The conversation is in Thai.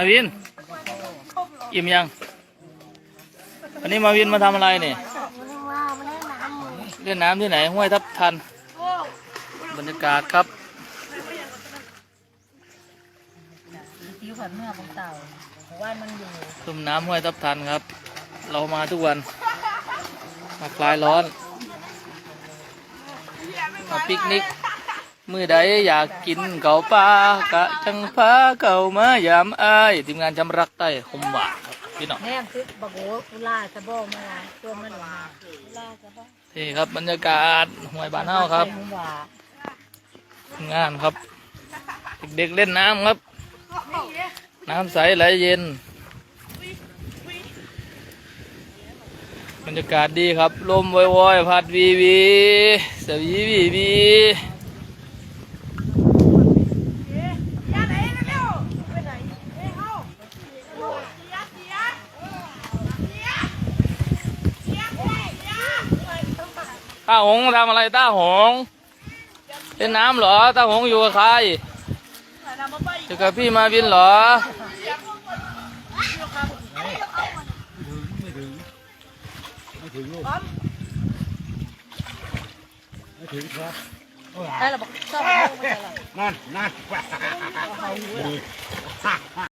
มาวิน อิ่มยัง วันนี้มาวินมาทำอะไรเนี่ยว่นน้ำเล่นน้ำที่ไหน ห้วยทับทัน บรรยากาศครับติ้วผัดเมื่อของเต่าว่ามันอยู่ต้มน้ำห้วยทับทันครับ เรามาทุกวัน มาคลายร้อน มาปิกนิก มือใดอยากกินเก่าปลากะจังพาเก่ามายามอายทีมงานจำรักใต้คมบ่าครับพี่น้องแม่ซึกบักโหกุล่าจะบอกมาตัวมันหวานกุล่าจะบอกนี่ครับบรรยากาศห้วยบ้านเฮาครับหมูหวานทีมงานครับ เด็กๆเล่นน้ำครับ น้ำใสไหลเย็น บรรยากาศดีครับ ลมวอยๆพัดวีวีสวีวีวี ต้าหงทำอะไรต้าหงเล่นน้ำเหรอต้าหงอยู่กับใครอยู่กับพี่มาวินเหรอไม่ถึงลูกไม่ถึงครับได้เราบอกชอบเอามาใส่หรอนั่นนั่น